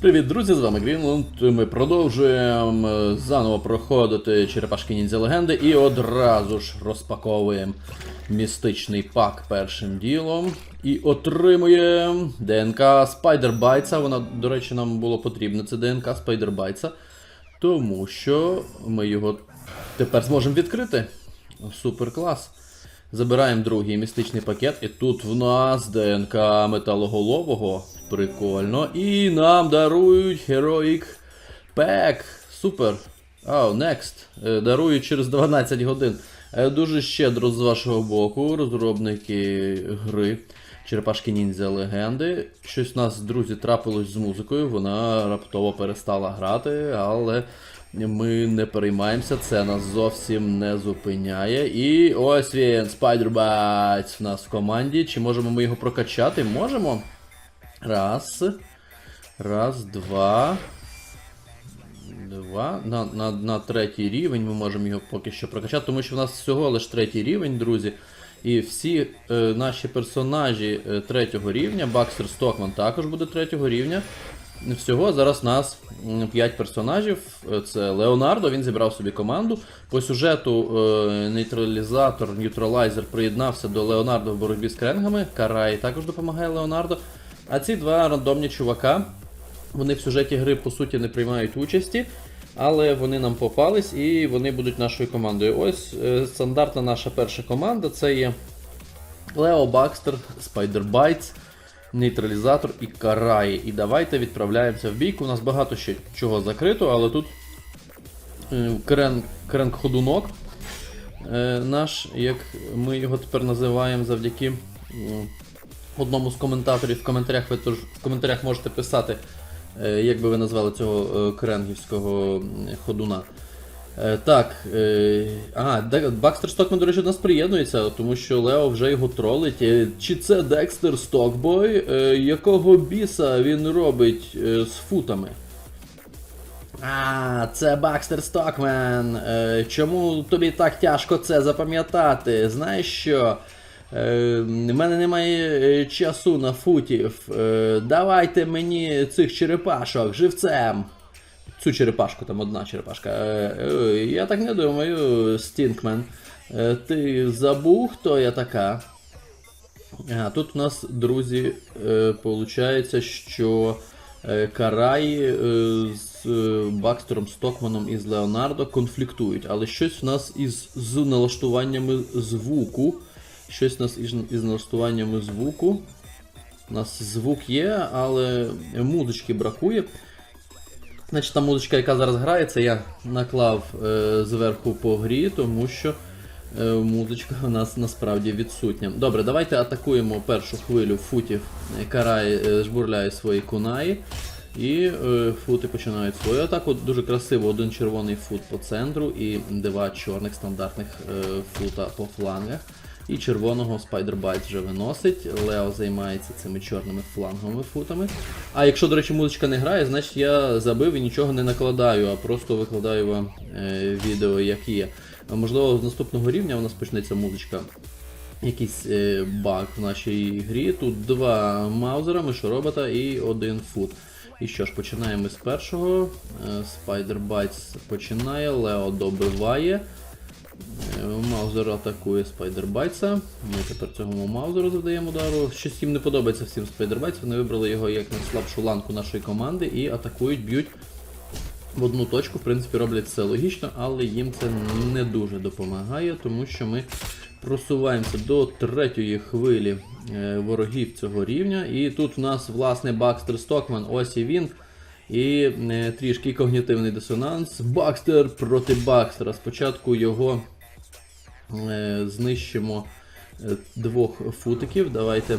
Привіт, друзі! З вами Грінланд. Ми продовжуємо е, заново проходити черепашки ніндзя легенди і одразу ж розпаковуємо містичний пак першим ділом. І отримуємо ДНК Спайдербайтса. Вона, до речі, нам було потрібно. Це ДНК Спайдербайтса. Тому що ми його тепер зможемо відкрити. Супер клас. Забираємо другий містичний пакет, і тут в нас ДНК металоголового. Прикольно. І нам дарують Heroic Pack. Супер. Oh, next. Е, Дарують через 12 годин. Е, Дуже щедро з вашого боку, розробники гри. Черепашки ніндзя легенди. Щось у нас, друзі, трапилось з музикою, вона раптово перестала грати, але ми не переймаємося, це нас зовсім не зупиняє. І ось він, Spider Bites в нас в команді. Чи можемо ми його прокачати? Можемо. Раз. Раз, два. Два. На, на, на третій рівень ми можемо його поки що прокачати, тому що в нас всього лише третій рівень, друзі. І всі е, наші персонажі е, третього рівня, Бакстер Стокман також буде третього рівня. Всього зараз нас 5 персонажів. Е, Це Леонардо, він зібрав собі команду. По сюжету е, нейтралізатор, нейтралайзер приєднався до Леонардо в боротьбі з кренгами. Карай також допомагає Леонардо. А ці два рандомні чувака, вони в сюжеті гри по суті не приймають участі, але вони нам попались і вони будуть нашою командою. Ось е, стандартна наша перша команда це є Лео Бакстер, Спайдер Байтс, нейтралізатор і Караї. І давайте відправляємося в бійку. У нас багато ще чого закрито, але тут е, крен, крен ходунок е, наш, як ми його тепер називаємо завдяки одному з коментаторів. В коментарях ви тож, в коментарях можете писати, е, як би ви назвали цього е, кренгівського ходуна. Е, Так, Де- Бакстер Стокман, до речі, до нас приєднується, тому що Лео вже його тролить. Чи це Декстер Стокбой? Якого біса він робить з футами? А, це Бакстер Стокмен. Чому тобі так тяжко це запам'ятати? Знаєш що? Е, в мене немає е, часу на футів. Е, давайте мені цих черепашок живцем. Цю черепашку, там одна черепашка. Е, е, я так не думаю, Стінкмен. Е, ти забув, хто я така? А, тут у нас, друзі, е, получається, що е, Карай е, з е, Бакстером Стокманом і з Леонардо конфліктують, але щось в нас із з налаштуваннями звуку. Щось у нас із, із налаштуваннями звуку. У нас звук є, але музички бракує. Значить, та музичка, яка зараз грається, я наклав е, зверху по грі, тому що е, музичка у нас насправді відсутня. Добре, давайте атакуємо першу хвилю футів. Карай е, жбурляє свої кунаї. І е, фути починають свою атаку. Дуже красиво, один червоний фут по центру і два чорних стандартних е, фута по флангах. І червоного Bite вже виносить. Лео займається цими чорними фланговими футами. А якщо, до речі, музичка не грає, значить я забив і нічого не накладаю, а просто викладаю вам е, відео, як є. Можливо, з наступного рівня у нас почнеться музичка. Якийсь е, баг в нашій грі. Тут два маузера, мишоробота і один фут. І що ж, починаємо з першого. Bites починає, Лео добиває. Е, Маузер атакує Спайдербайтса. Ми тепер цьому маузеру завдаємо удару. Щось їм не подобається всім Спайдербайтс. Вони вибрали його як найслабшу ланку нашої команди і атакують, б'ють в одну точку. В принципі, роблять це логічно, але їм це не дуже допомагає, тому що ми просуваємося до третьої хвилі е, ворогів цього рівня. І тут в нас, власне, Бакстер Стокман, ось і він. І е, трішки когнітивний дисонанс. Бакстер проти Бакстера. Спочатку його е, знищимо е, двох футиків. Давайте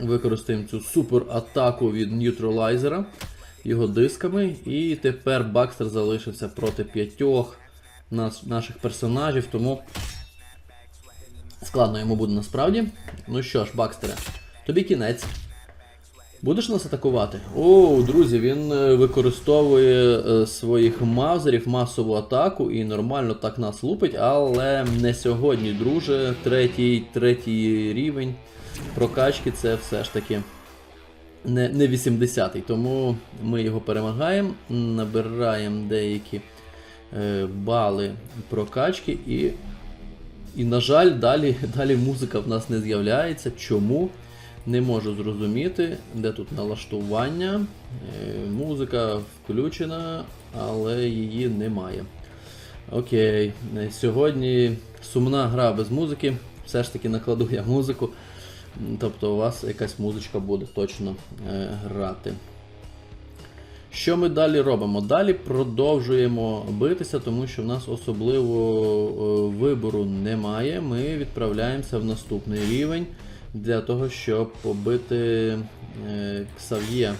використаємо цю супер атаку від нейтралайзера його дисками. І тепер Бакстер залишився проти п'ятьох наших персонажів, тому складно йому буде насправді. Ну що ж, Бакстере, тобі кінець. Будеш нас атакувати? О, друзі, він е, використовує е, своїх маузерів масову атаку і нормально так нас лупить, але не сьогодні, друже. Третій, третій рівень прокачки це все ж таки не, не 80-й, тому ми його перемагаємо, набираємо деякі е, бали прокачки і. І, на жаль, далі, далі музика в нас не з'являється. Чому? Не можу зрозуміти, де тут налаштування. Е, музика включена, але її немає. Окей, е, сьогодні сумна гра без музики. Все ж таки накладу я музику. Тобто у вас якась музичка буде точно е, грати. Що ми далі робимо? Далі продовжуємо битися, тому що в нас особливо вибору немає. Ми відправляємося в наступний рівень для того, щоб побити е, Ксав'є.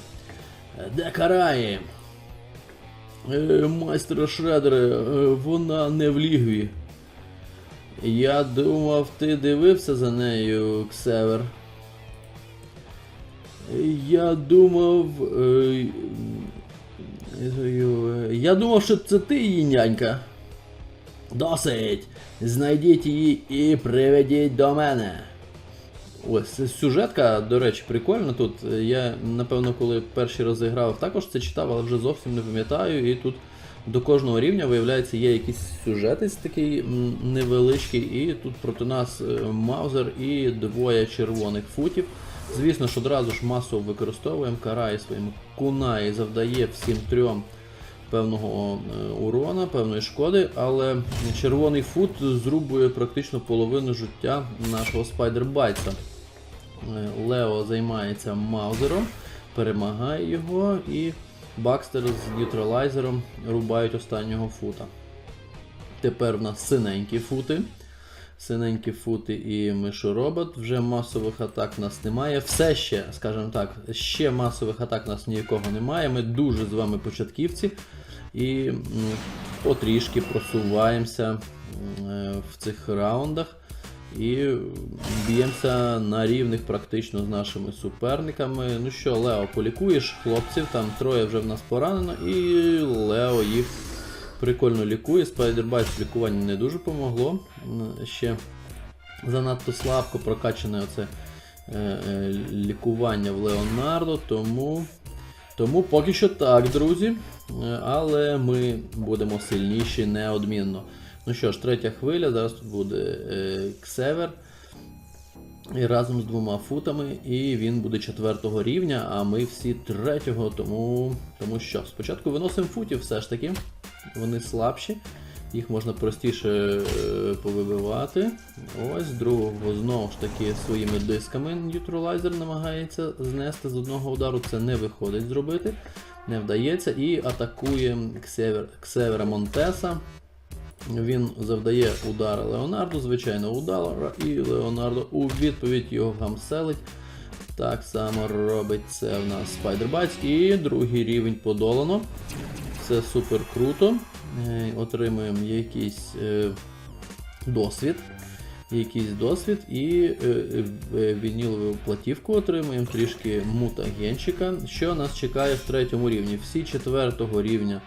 Е, Де карає? Е, майстер Шредер, е, вона не в лігві. Я думав, ти дивився за нею, Ксевер. Я думав. е, Я думав, що це ти її нянька. Досить! Знайдіть її і приведіть до мене. Ось сюжетка, до речі, прикольна тут. Я, напевно, коли перші рази грав, також це читав, але вже зовсім не пам'ятаю. І тут до кожного рівня, виявляється, є якийсь сюжетець такий невеличкий, і тут проти нас е, Маузер і двоє червоних футів. Звісно ж, одразу ж масово використовуємо, карає своїм кунай, завдає всім трьом певного е, урона, певної шкоди, але червоний фут зрубує практично половину життя нашого спайдербайта. Лео займається Маузером, перемагає його, і Бакстер з нейтралайзером рубають останнього фута. Тепер в нас синенькі фути. Синенькі фути і мишоробот. Вже масових атак в нас немає. Все ще, скажімо так, ще масових атак в нас ніякого немає. Ми дуже з вами початківці. І потрішки просуваємося е, в цих раундах. І б'ємося на рівних практично з нашими суперниками. Ну що, Лео, полікуєш хлопців, там троє вже в нас поранено, і Лео їх прикольно лікує. Спайдербайт з лікуванням не дуже помогло. Ще занадто слабко прокачане оце е, е, лікування в Леонардо, тому. Тому поки що так, друзі. Е, Але ми будемо сильніші неодмінно. Ну що ж, третя хвиля, зараз тут буде е, Ксевер. І разом з двома футами, і він буде четвертого рівня, а ми всі третього, тому, тому що спочатку виносимо футів все ж таки. Вони слабші, їх можна простіше е, повибивати. Ось другого знову ж таки своїми дисками нейтралайзер намагається знести з одного удару. Це не виходить зробити, не вдається. І атакує Ксевер, Ксевера Монтеса. Він завдає удар Леонарду, звичайно, удара, і Леонардо у відповідь його гамселить. Так само робить це в нас Spider-Bites. І другий рівень подолано. Це супер круто. Е, Отримуємо якийсь е, досвід. Якийсь досвід і е, вінілову платівку отримуємо, трішки мутагенчика. Що нас чекає в третьому рівні? Всі четвертого рівня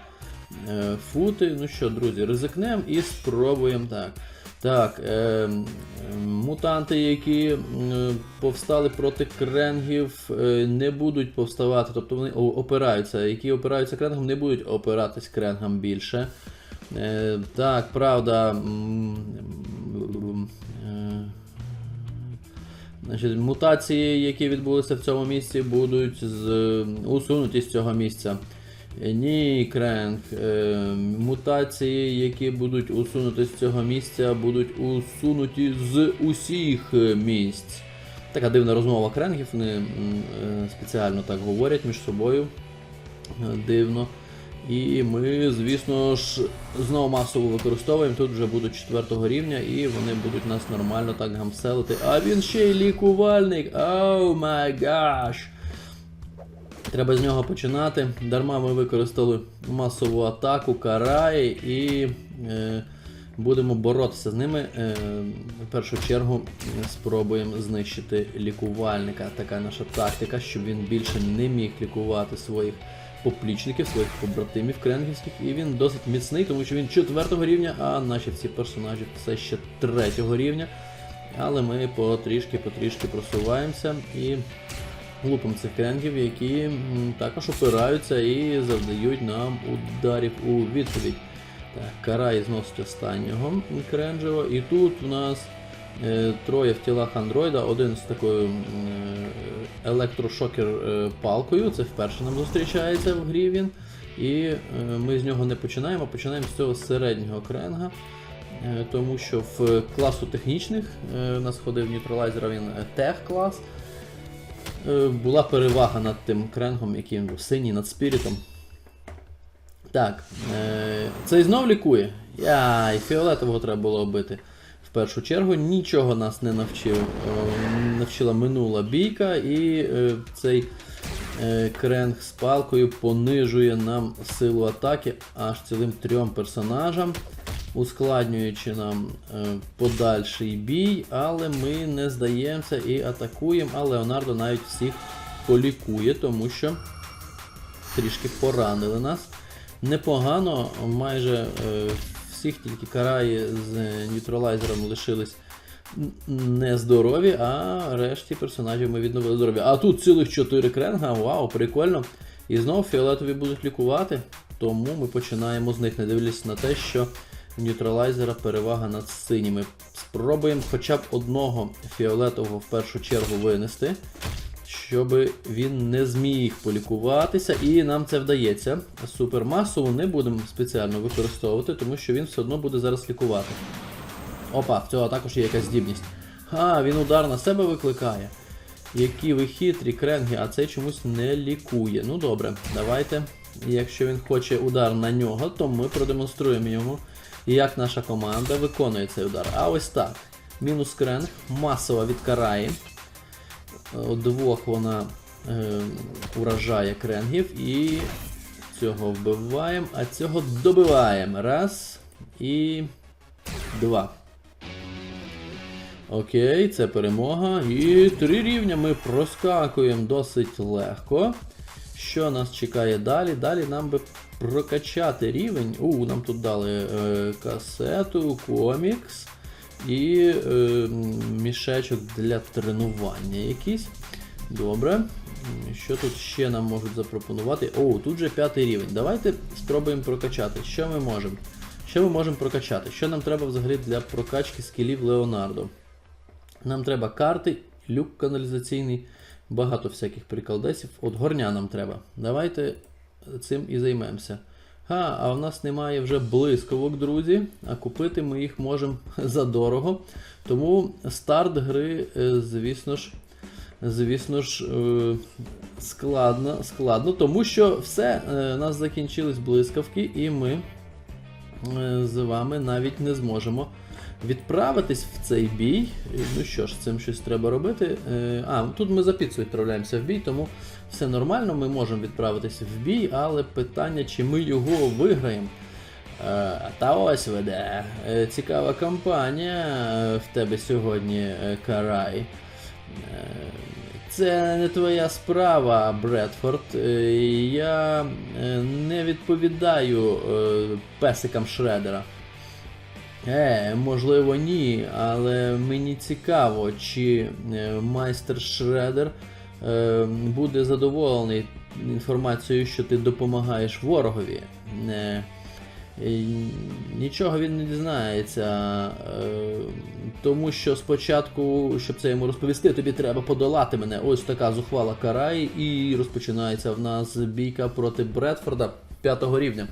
фути. Ну що, друзі, ризикнемо і спробуємо так. Так, е, е, мутанти, які е, повстали проти кренгів, е, не будуть повставати, тобто вони опираються. Які опираються кренгам, не будуть опиратись кренгам більше. Е, так, правда. е, Значить, мутації, які відбулися в цьому місці, будуть з, усунуті з цього місця. Ні, Кренк. Е, мутації, які будуть усунуті з цього місця, будуть усунуті з усіх місць. Така дивна розмова кренгів, вони е, спеціально так говорять між собою. Е, Дивно. І ми, звісно ж, знову масово використовуємо. Тут вже будуть четвертого рівня, і вони будуть нас нормально так гамселити. А він ще й лікувальник! Оу май гаш! Треба з нього починати. Дарма ми використали масову атаку, карай і е, будемо боротися з ними. Е, в першу чергу е, спробуємо знищити лікувальника. Така наша тактика, щоб він більше не міг лікувати своїх поплічників, своїх побратимів кренгівських. І він досить міцний, тому що він четвертого рівня, а наші всі персонажі все ще третього рівня. Але ми потрішки-потрішки просуваємося і лупом цих кренгів, які також опираються і завдають нам ударів у відповідь. Так, Карай зносить останнього кренджева. І тут у нас е, троє в тілах андроїда, один з такою е, електрошокер е. Це вперше нам зустрічається в грі він. І е, ми з нього не починаємо, починаємо з цього середнього кренга. Е, Тому що в класу технічних е, у нас ходив нейтралайзер, він е, тех-клас. Була перевага над тим кренгом, який він був синій над спірітом. Так, е, цей знов лікує. Яй, фіолетового треба було бити. В першу чергу нічого нас не навчив. Е, навчила минула бійка, і е, цей е, кренг з палкою понижує нам силу атаки аж цілим трьом персонажам, ускладнюючи нам е, подальший бій, але ми не здаємося і атакуємо, а Леонардо навіть всіх полікує, тому що трішки поранили нас. Непогано, майже е, всіх тільки караї з нейтралайзером лишились нездорові, а решті персонажів ми відновили здоров'я. А тут цілих 4 кренга, вау, прикольно. І знову фіолетові будуть лікувати, тому ми починаємо з них, не дивлячись на те, що в нейтралайзера перевага над синіми. Спробуємо хоча б одного фіолетового в першу чергу винести щоб він не зміг полікуватися, і нам це вдається. Супермасову не будемо спеціально використовувати, тому що він все одно буде зараз лікувати. Опа, в цього також є якась здібність. А, він удар на себе викликає. Які ви хитрі кренги, а цей чомусь не лікує. Ну добре, давайте. Якщо він хоче удар на нього, то ми продемонструємо йому, як наша команда виконує цей удар. А ось так. Мінус кренг, масово від караї. Е, Двох вона е, уражає кренгів і цього вбиваємо, а цього добиваємо. Раз і два. Окей, це перемога. І три рівня ми проскакуємо досить легко. Що нас чекає далі? Далі нам би прокачати рівень. У, нам тут дали е, касету, комікс і е, мішечок для тренування якийсь. Добре. Що тут ще нам можуть запропонувати? О, тут вже п'ятий рівень. Давайте спробуємо прокачати. Що ми можемо? Що ми можемо прокачати? Що нам треба взагалі для прокачки скілів Леонардо? Нам треба карти, люк каналізаційний, багато всяких приколдесів. От горня нам треба. Давайте цим і займемося. А, а в нас немає вже блисковок, друзі. А купити ми їх можемо задорого. Тому старт гри, е, звісно ж, звісно ж, е, складно, складно, тому що все, е, у нас закінчились блискавки, і ми з вами навіть не зможемо відправитись в цей бій. Ну що ж, цим щось треба робити. Е, А, тут ми за піцу відправляємося в бій, тому все нормально, ми можемо відправитися в бій, але питання, чи ми його виграємо. Е, Та ось веде. Е, Цікава кампанія в тебе сьогодні, Карай. Це не твоя справа, Бредфорд. Я не відповідаю песикам Шредера. Е, можливо, ні, але мені цікаво, чи е, майстер Шредер е, буде задоволений інформацією, що ти допомагаєш ворогові. Е, Нічого він не дізнається, е, тому що спочатку, щоб це йому розповісти, тобі треба подолати мене. Ось така зухвала карай, і розпочинається в нас бійка проти Бредфорда п'ятого рівня.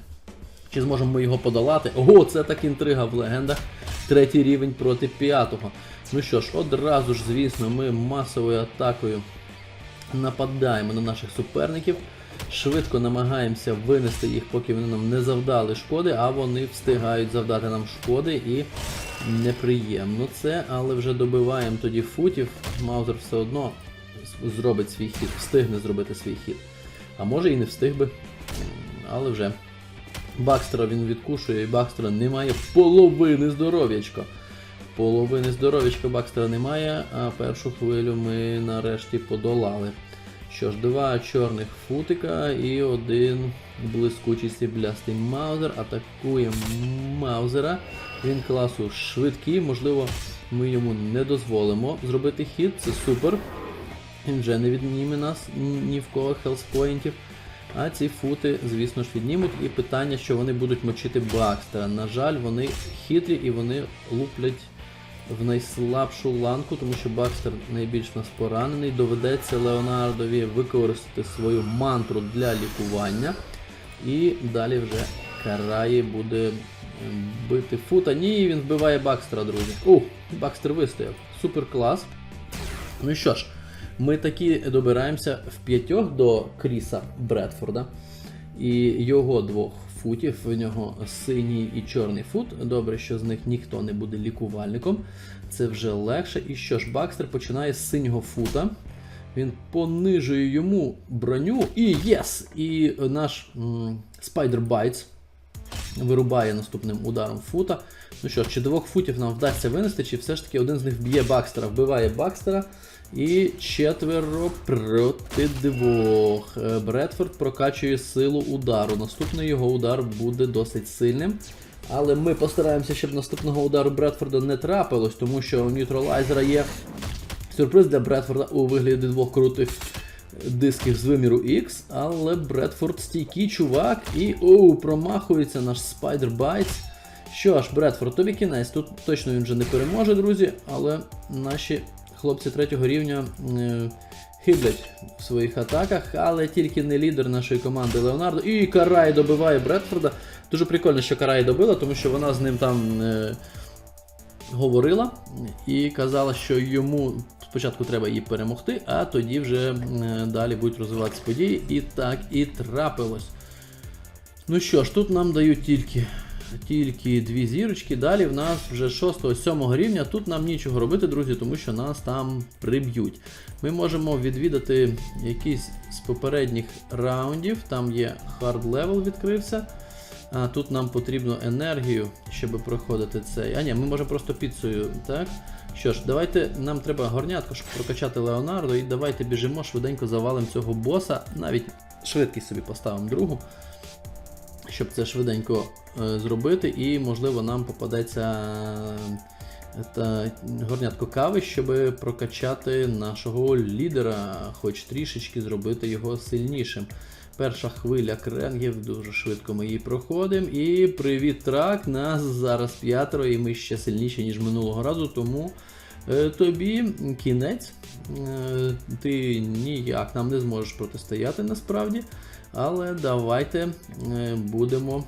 Чи зможемо ми його подолати? Ого, це так інтрига в легендах. Третій рівень проти п'ятого. Ну що ж, одразу ж, звісно, ми масовою атакою нападаємо на наших суперників. Швидко намагаємося винести їх, поки вони нам не завдали шкоди, а вони встигають завдати нам шкоди і неприємно це, але вже добиваємо тоді футів. Маузер все одно зробить свій хід, встигне зробити свій хід. А може і не встиг би, але вже. Бакстера він відкушує, і Бакстера немає половини здоров'ячка. Половини здоров'ячка Бакстера немає, а першу хвилю ми нарешті подолали. Що ж, два чорних футика і один блискучий сріблястий маузер. Атакує маузера. Він класу швидкий, можливо, ми йому не дозволимо зробити хід, це супер. Він вже не відніме нас ні в кого хелспоінтів. А ці фути, звісно ж, віднімуть. І питання, що вони будуть мочити Бакстера. На жаль, вони хитрі і вони луплять в найслабшу ланку, тому що Бакстер найбільш нас поранений. Доведеться Леонардові використати свою мантру для лікування. І далі вже Караї буде ем, бити фута. Ні, він вбиває Бакстера, друзі. Ух, Бакстер вистояв. Супер клас. Ну що ж, ми таки добираємося в п'ятьох до Кріса Бредфорда і його двох футів. В нього синій і чорний фут. Добре, що з них ніхто не буде лікувальником. Це вже легше. І що ж, Бакстер починає з синього фута. Він понижує йому броню. І єс! І наш Bites вирубає наступним ударом фута. Ну що ж, чи двох футів нам вдасться винести, чи все ж таки один з них б'є Бакстера, вбиває Бакстера. І четверо проти двох. Е, Бредфорд прокачує силу удару. Наступний його удар буде досить сильним. Але ми постараємося, щоб наступного удару Бредфорда не трапилось, тому що у нейтралайзера є сюрприз для Бредфорда у вигляді двох крутих дисків з виміру X, але Бредфорд стійкий чувак і оу, промахується наш Spider Bites. Що ж, Бредфорд, тобі кінець. Тут точно він вже не переможе, друзі, але наші хлопці третього рівня е, хиблять в своїх атаках, але тільки не лідер нашої команди Леонардо. І Карай добиває Бредфорда. Дуже прикольно, що Карай добила, тому що вона з ним там. Е, говорила і казала, що йому спочатку треба її перемогти, а тоді вже е, далі будуть розвиватися події. І так і трапилось. Ну що ж, тут нам дають тільки. Тільки дві зірочки, далі в нас вже 6-7 рівня. Тут нам нічого робити, друзі, тому що нас там приб'ють. Ми можемо відвідати якийсь з попередніх раундів. Там є хард левел відкрився. А тут нам потрібно енергію, щоб проходити цей. А ні, ми можемо просто піцею, так? Що ж, давайте нам треба горнятко, щоб прокачати Леонардо, і давайте біжимо, швиденько завалимо цього боса. Навіть швидкість собі поставимо другу, щоб це швиденько е, зробити, і можливо нам попадеться е, та горнятко кави, щоб прокачати нашого лідера, хоч трішечки зробити його сильнішим. Перша хвиля кренгів, дуже швидко ми її проходимо. І привіт, трак! Нас зараз п'ятеро, і ми ще сильніші, ніж минулого разу, тому е, тобі кінець. Ти ніяк нам не зможеш протистояти насправді. Але давайте е, будемо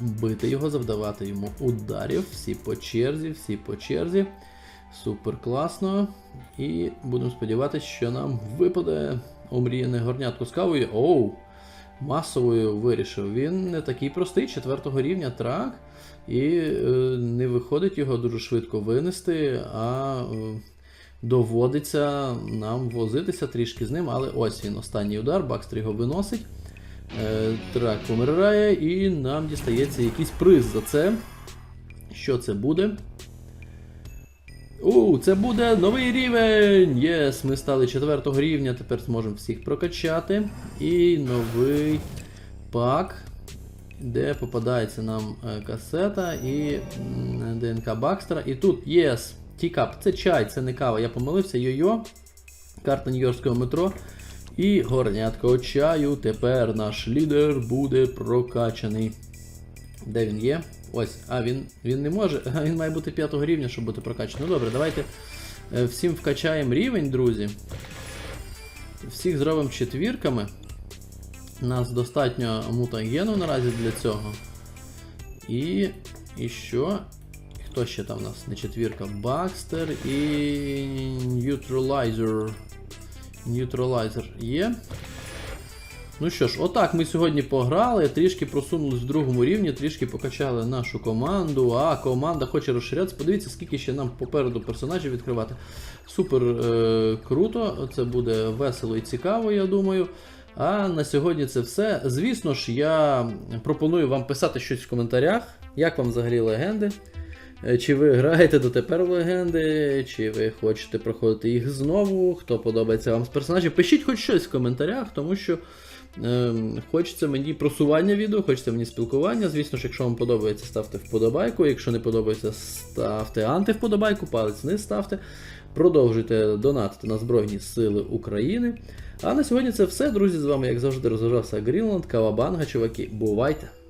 бити його, завдавати йому ударів. Всі по черзі, всі по черзі. Супер класно. І будемо сподіватися, що нам випаде омріяне горнятко з кавою. Оу! Масовою вирішив. Він не такий простий, четвертого рівня трак. І е, не виходить його дуже швидко винести, а е, доводиться нам возитися трішки з ним. Але ось він, останній удар, Бакстер його виносить. Е, трак помирає, і нам дістається якийсь приз за це. Що це буде? У, це буде новий рівень! Єс, ми стали четвертого рівня, тепер зможемо всіх прокачати. І новий пак, де попадається нам е, касета і ДНК Бакстера. І тут єс, тікап, це чай, це не кава. Я помилився, йо-йо. Карта Нью-Йоркського метро. І горнятко чаю. Тепер наш лідер буде прокачаний. Де він є? Ось, а він він не може. А він має бути п'ятого рівня, щоб бути прокачаний. Ну добре, давайте е, всім вкачаємо рівень, друзі. Всіх зробимо четвірками. Нас достатньо мутагену наразі для цього. І. І що? Хто ще там у нас не четвірка? Бакстер і. Neutralizer. Neutralizer є. Ну що ж, отак ми сьогодні пограли, трішки просунулись в другому рівні, трішки покачали нашу команду, а команда хоче розширятися. Подивіться, скільки ще нам попереду персонажів відкривати. Супер е- круто, це буде весело і цікаво, я думаю. А на сьогодні це все. Звісно ж, я пропоную вам писати щось в коментарях, як вам взагалі легенди. Е, Чи ви граєте дотепер в легенди, чи ви хочете проходити їх знову, хто подобається вам з персонажів. Пишіть хоч щось в коментарях, тому що е, хочеться мені просування відео, хочеться мені спілкування. Звісно ж, якщо вам подобається, ставте вподобайку. Якщо не подобається, ставте антивподобайку, палець вниз ставте. продовжуйте донатити на Збройні Сили України. А на сьогодні це все, друзі. З вами, як завжди, розважався Грінланд, Кавабанга, чуваки. Бувайте!